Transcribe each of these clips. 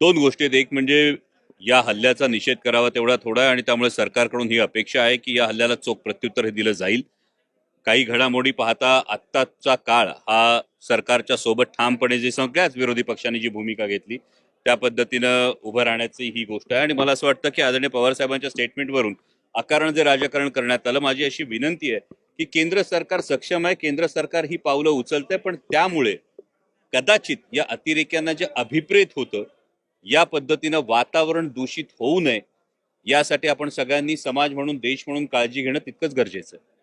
दोन गोष्टी आहेत एक म्हणजे या हल्ल्याचा निषेध करावा तेवढा थोडा आहे आणि त्यामुळे सरकारकडून ही अपेक्षा आहे की या हल्ल्याला चोख प्रत्युत्तर हे दिलं जाईल. काही घडामोडी पाहता आत्ताचा काळ हा सरकारच्या सोबत ठामपणे जे सगळ्याच विरोधी पक्षांनी जी भूमिका घेतली त्या पद्धतीनं उभं राहण्याची ही गोष्ट आहे. आणि मला असं वाटतं की आदरणीय पवार साहेबांच्या स्टेटमेंटवरून अकारण जे राजकारण करण्यात आलं माझी अशी विनंती आहे की केंद्र सरकार सक्षम आहे केंद्र सरकार ही पावलं उचलतंय पण त्यामुळे कदाचित या अतिरेक्यांना जे अभिप्रेत होतं या पद्धतीनं वातावरण दूषित होऊ नये यासाठी आपण सगळ्यांनी समाज म्हणून देश म्हणून काळजी घेणं तितकंच गरजेचं. आहे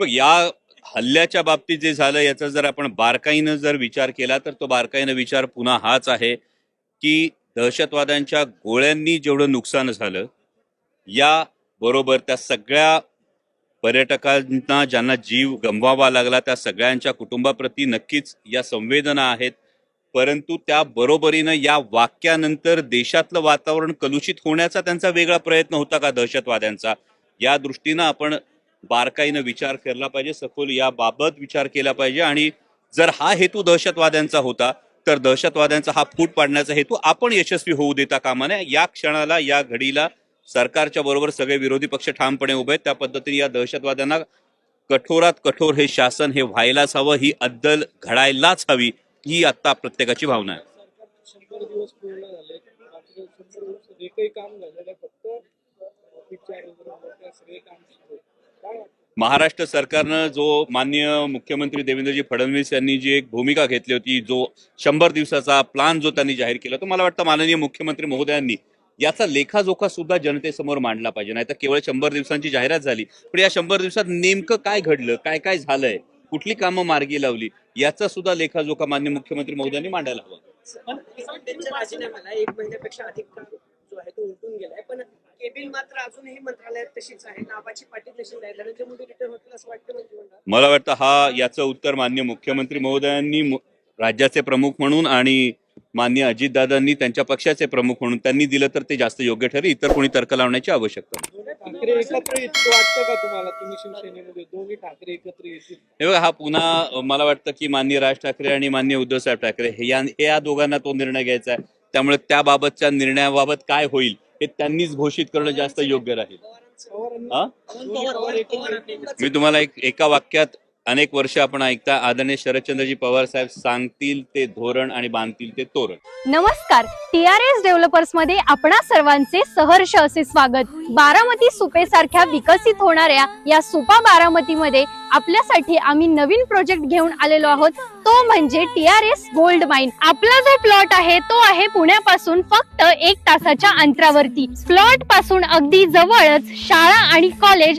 बघ या हल्ल्याच्या बाबतीत जे झालं याचा जर आपण बारकाईनं जर विचार केला तर तो बारकाईनं विचार पुन्हा हाच आहे की दहशतवाद्यांच्या गोळ्यांनी जेवढं नुकसान झालं या बरोबर त्या सगळ्या पर्यटकांना ज्यांना जीव गमवावा लागला त्या सगळ्यांच्या कुटुंबाप्रती नक्कीच या संवेदना आहेत. परंतु त्या बरोबरीनं या वाक्यानंतर देशातलं वातावरण कलुषित होण्याचा त्यांचा वेगळा प्रयत्न होता का दहशतवाद्यांचा? या दृष्टीनं आपण बारकाईनं विचार केला पाहिजे. सखोल याबाबत विचार केला पाहिजे. आणि जर हा हेतू दहशतवाद्यांचा होता तर दहशतवाद्यांचा हा फूट पाडण्याचा हेतू आपण यशस्वी होऊ देता कामा नये. या क्षणाला या घडीला सरकारच्या बरोबर सगळे विरोधी पक्ष ठामपणे उभे आहेत. त्या पद्धतीने या दहशतवाद्यांना कठोरात कठोर हे शासन हे व्हायलाच हवं ही अद्दल घडायलाच हवी ही आता प्रत्येकाची भावना आहे. महाराष्ट्र सरकारनं जो माननीय मुख्यमंत्री देवेंद्रजी फडणवीस यांनी जी एक भूमिका घेतली होती जो शंभर दिवसाचा प्लान जो त्यांनी जाहीर केला तो मला वाटतं माननीय मुख्यमंत्री महोदयांनी याचा लेखाजोखा सुद्धा जनतेसमोर मांडला पाहिजे. नाही तर केवळ शंभर दिवसांची जाहिरात झाली पण या शंभर दिवसात नेमकं काय घडलं काय काय झालंय कुठली कामं मार्गी लावली याचा सुद्धा लेखाजोखा मान्य मुख्यमंत्री महोदयांनी मांडायला हवा. पण त्यांच्या राजीनाम्याला एक महिन्यापेक्षा अधिक काळ जो आहे तो उलटून गेलाय. पण केबिन मात्र अजूनही मंत्रालयात तशीच आहे. नावाची पाटी तशीच आहे धनंजय मुंडे रिटर्न होतील असं वाटतं मंत्रिमंडळात मला वाटतं हा याचं उत्तर मान्य मुख्यमंत्री महोदयांनी राज्याचे प्रमुख म्हणून आणि मान्य अजितदादांनी त्यांच्या पक्षाचे प्रमुख म्हणून त्यांनी दिलं तर ते जास्त योग्य ठरेल इतर कोणी तर्क लावण्याची आवश्यकता हे बघा हा पुन्हा मला वाटतं की मान्य राज ठाकरे आणि मान्य उद्धवसाहेब ठाकरे हे या या दोघांना तो निर्णय घ्यायचा आहे. त्यामुळे त्याबाबतच्या निर्णयाबाबत काय होईल हे त्यांनीच घोषित करणं जास्त योग्य राहील. मी तुम्हाला एक एका वाक्यात अनेक वर्ष आपण ऐकता आदरणीय शरदचंद्रजी पवार साहेब सांगतील ते धोरण आणि बांधतील ते तोरण. नमस्कार. टी आर एस डेव्हलपर्समध्ये आपणा सर्वांचे सहर्ष असे स्वागत. बारामती सुपे सारख्या विकसित होणाऱ्या या सुपा बारामती मध्ये आपल्यासाठी आम्ही नवीन प्रोजेक्ट घेऊन आलेलो आहोत. तो म्हणजे T R S gold mine आपला जो प्लॉट आहे तो आहे पुण्यापासून फक्त एक तासाच्या अंतरावरती. प्लॉटपासून अगदी जवळच शाळा आणि college